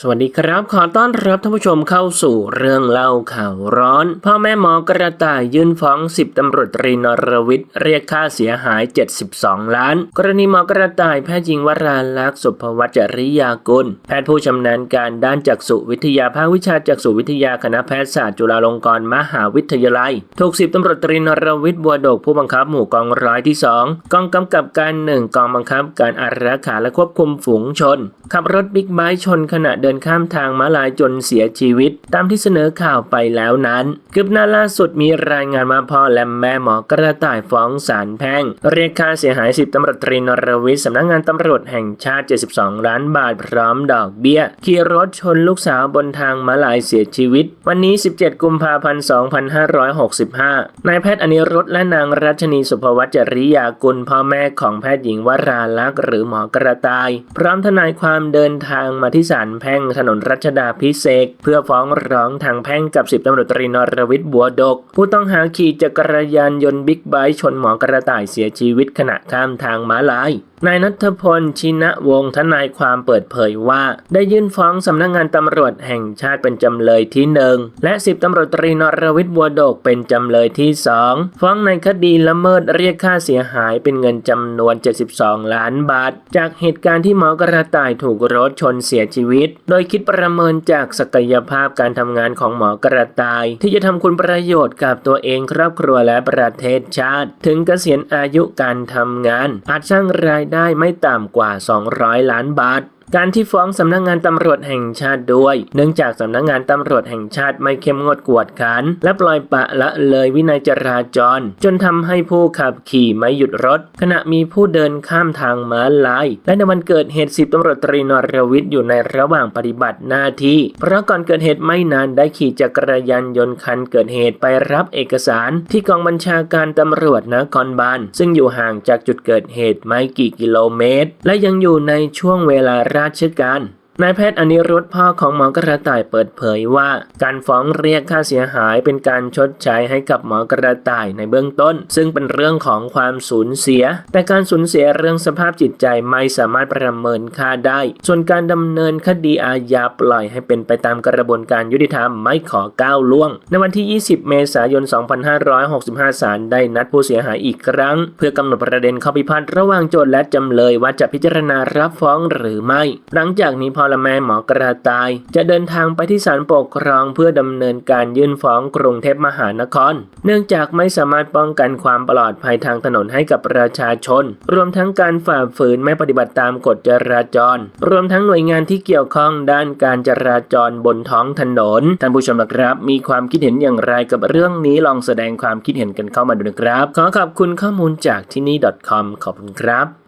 สวัสดีครับ ขอต้อนรับท่านผู้ชมเข้าสู่เรื่องเล่าข่าวร้อน พ่อแม่หมอกระต่ายยื่นฟ้องสิบตำรวจตรีนรวิทย์เรียกค่าเสียหาย 72 ล้าน กรณีหมอกระต่ายแพทย์หญิงวราลักษณ์สุภวัจริยากุล แพทย์ผู้ชำนาญการด้านจักษุวิทยาภาควิชาจักษุวิทยาคณะแพทยศาสตร์จุฬาลงกรณ์มหาวิทยาลัย ถูกสิบตำรวจตรีนรวิทย์บัวดกผู้บังคับหมู่กองร้อยที่สองกองกำกับการหนึ่งกองบังคับการอารักขาและควบคุมฝูงชน ขับรถบิ๊กไบค์ชนขณะเดินินข้ามทางม้าลายจนเสียชีวิต ตามที่เสนอข่าวไปแล้วนั้นคืบหน้าล่าสุดมีรายงานมาพ่อและแม่หมอกระต่ายฟ้องศาลแพ่ง เรียกค่าเสียหายสิบตำรวจตรีนรวิทย์สำนักงานตำรวจแห่งชาติ 72 ล้านบาทพร้อมดอกเบี้ย ขี่รถชนลูกสาวบนทางม้าลายเสียชีวิต วันนี้ 17 กุมภาพันธ์ 2565 นายแพทย์อนิรุธและนางรัชนีสุภวัจริยากุลพ่อแม่ของแพทย์หญิงวราลักษ์หรือหมอกระต่าย พร้อมทนายความเดินทางมาที่ศาลแพ่งถนนรัชดาพิเศษเพื่อฟ้องร้องทางแพ่งกับสิบตำรวจตรีนรวิทย์บัวดก ผู้ต้องหาขี่จักรยานยนต์บิ๊กไบค์ชนหมอกระต่ายเสียชีวิตขณะข้ามทางม้าลายนายนัทพล ชินะวงศ์ทนายความเปิดเผยว่า ได้ยื่นฟ้องสำนักงงานตำรวจแห่งชาติเป็นจำเลยที่หนึ่งและสิบตำรวจตรีนรวิทย์บัวดกเป็นจำเลยที่สองฟ้องในคดีละเมิดเรียกค่าเสียหายเป็นเงินจำนวน 72 ล้านบาท จากเหตุการณ์ที่หมอกระต่ายถูกรถชนเสียชีวิตโดยคิดประเมินจากศักยภาพการทำงานของหมอกระต่าย ที่จะทำคุณประโยชน์กับตัวเองครอบครัวและประเทศชาติ ถึงเกษียณอายุการทำงาน อาจสร้างรายได้ไม่ต่ำกว่า 200 ล้านบาท การที่ฟ้องสำนักงงานตำรวจแห่งชาติด้วย เนื่องจากสำนักงงานตำรวจแห่งชาติไม่เข้มงวดกวดขัน และปล่อยปะละเลยวินัยจราจร จนทำให้ผู้ขับขี่ไม่หยุดรถ ขณะมีผู้เดินข้ามทางม้าลาย และในวันเกิดเหตุสิบตำรวจตรีนรวิทย์อยู่ในระหว่างปฏิบัติหน้าที่ เพราะก่อนเกิดเหตุไม่นานได้ขี่จักรยานยนต์คันเกิดเหตุไปรับเอกสาร ที่กองบัญชาการตำรวจนครบาลซึ่งอยู่ห่างจากจุดเกิดเหตุไม่กี่กิโลเมตร และยังอยู่ในช่วงเวลาราชการ นายแพทย์อนิรุธพ่อของหมอกระต่ายเปิดเผยว่า การฟ้องเรียกค่าเสียหายเป็นการชดใช้ให้กับหมอกระต่ายในเบื้องต้น ซึ่งเป็นเรื่องของความสูญเสีย แต่การสูญเสียเรื่องสภาพจิตใจไม่สามารถประเมินค่าได้ ส่วนการดำเนินคดีอาญาปล่อยให้เป็นไปตามกระบวนการยุติธรรมไม่ขอก้าวล่วง ในวันที่ 20 เมษายน 2565 ศาลได้นัดผู้เสียหายอีกครั้ง เพื่อกำหนดประเด็นข้อพิพาทระหว่างโจทก์และจำเลยว่าจะพิจารณารับฟ้องหรือไม่ หลังจากนี้พอละแม่หมอกระต่าย จะเดินทางไปที่ศาลปกครองเพื่อดำเนินการยื่นฟ้องกรุงเทพมหานคร เนื่องจากไม่สามารถป้องกันความปลอดภัยทางถนนให้กับประชาชน รวมทั้งการฝ่าฝืนไม่ปฏิบัติตามกฎจราจร รวมทั้งหน่วยงานที่เกี่ยวข้องด้านการจราจรบนท้องถนน ท่านผู้ชมนะครับ มีความคิดเห็นอย่างไรกับเรื่องนี้ลองแสดงความคิดเห็นกันเข้ามาดูนะครับ ขอขอบคุณข้อมูลจากที่นี่ .com ขอบคุณครับ